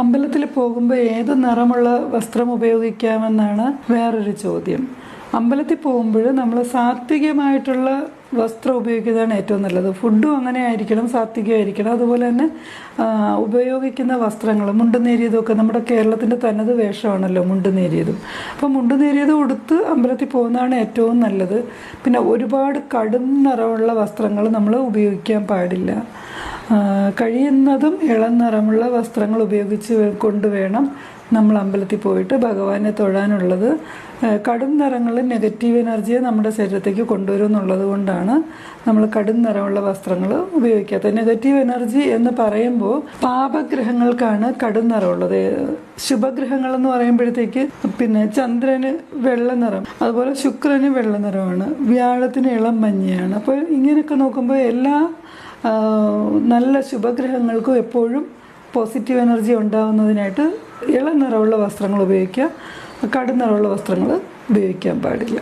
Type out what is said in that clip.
അമ്പലത്തിൽ പോകുമ്പോൾ ഏത് നിറമുള്ള വസ്ത്രം ഉപയോഗിക്കാമെന്നാണ് വേറൊരു ചോദ്യം. അമ്പലത്തിൽ പോകുമ്പോൾ നമ്മൾ സാത്വികമായിട്ടുള്ള വസ്ത്രം ഉപയോഗിക്കുന്നതാണ് ഏറ്റവും നല്ലത്. ഫുഡും അങ്ങനെ ആയിരിക്കണം സാത്വികമായിരിക്കണം. അതുപോലെ തന്നെ ഉപയോഗിക്കുന്ന വസ്ത്രങ്ങൾ മുണ്ടുനേരിയതൊക്കെ നമ്മുടെ കേരളത്തിന്റെ തനത് വേഷമാണല്ലോ മുണ്ടുനേരിയതും. അപ്പം അപ്പോൾ മുണ്ട് ഉടുത്ത് അമ്പലത്തിൽ പോകുന്നതാണ് ഏറ്റവും നല്ലത്. പിന്നെ ഒരുപാട് കടും നിറമുള്ള വസ്ത്രങ്ങൾ നമ്മൾ ഉപയോഗിക്കാൻ പാടില്ല. കഴിയുന്നതും ഇളം നിറമുള്ള വസ്ത്രങ്ങൾ ഉപയോഗിച്ച് കൊണ്ടുവേണം. നമ്മൾ അമ്പലത്തിൽ പോയിട്ട് ഭഗവാനെ തൊഴാനുള്ളത് കടും നിറങ്ങൾ നെഗറ്റീവ് എനർജിയെ നമ്മുടെ ശരീരത്തേക്ക് കൊണ്ടുവരും എന്നുള്ളത് കൊണ്ടാണ് നമ്മൾ കടും നിറമുള്ള വസ്ത്രങ്ങൾ ഉപയോഗിക്കാത്തത്. നെഗറ്റീവ് എനർജി എന്ന് പറയുമ്പോൾ പാപഗ്രഹങ്ങൾക്കാണ് കടും നിറമുള്ളത്. ശുഭഗ്രഹങ്ങൾ എന്ന് പറയുമ്പോഴത്തേക്ക് പിന്നെ ചന്ദ്രന് വെള്ള നിറം അതുപോലെ ശുക്രന് വെള്ള നിറമാണ് വ്യാഴത്തിന് ഇളം മഞ്ഞയാണ്. അപ്പോൾ ഇങ്ങനെയൊക്കെ നോക്കുമ്പോൾ എല്ലാ നല്ല ശുഭഗ്രഹങ്ങൾക്കും എപ്പോഴും പോസിറ്റീവ് എനർജി ഉണ്ടാകുന്നതിനായിട്ട് ഇളം നിറമുള്ള വസ്ത്രങ്ങൾ ഉപയോഗിക്കുക കടും നിറമുള്ള വസ്ത്രങ്ങൾ ഉപയോഗിക്കാൻ പാടില്ല.